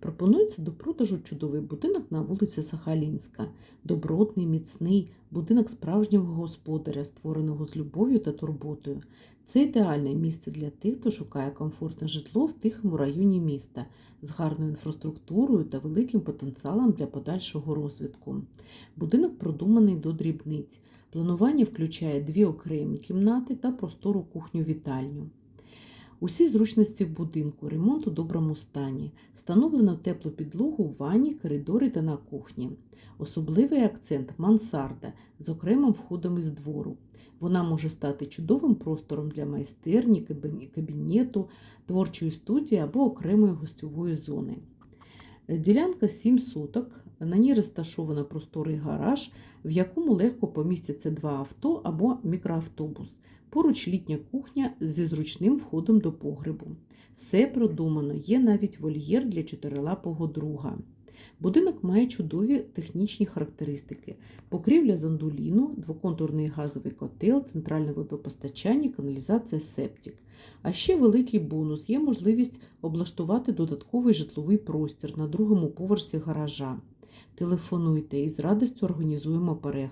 Пропонується до продажу чудовий будинок на вулиці Сахалінська. Добротний, міцний будинок справжнього господаря, створеного з любов'ю та турботою. Це ідеальне місце для тих, хто шукає комфортне житло в тихому районі міста з гарною інфраструктурою та великим потенціалом для подальшого розвитку. Будинок продуманий до дрібниць. Планування включає дві окремі кімнати та простору кухню-вітальню. Усі зручності в будинку, ремонт у доброму стані. Встановлено теплу підлогу в ванні, коридорі та на кухні. Особливий акцент мансарда з окремим входом із двору. Вона може стати чудовим простором для майстерні, кабінету, творчої студії або окремої гостьової зони. Ділянка 7 соток. На ній розташовано просторий гараж, в якому легко помістяться два авто або мікроавтобус. Поруч літня кухня зі зручним входом до погребу. Все продумано, є навіть вольєр для чотирилапого друга. Будинок має чудові технічні характеристики: покрівля з андуліну, двоконтурний газовий котел, центральне водопостачання, каналізація септик. А ще великий бонус є можливість облаштувати додатковий житловий простір на другому поверсі гаража. Телефонуйте і з радістю організуємо перегляд.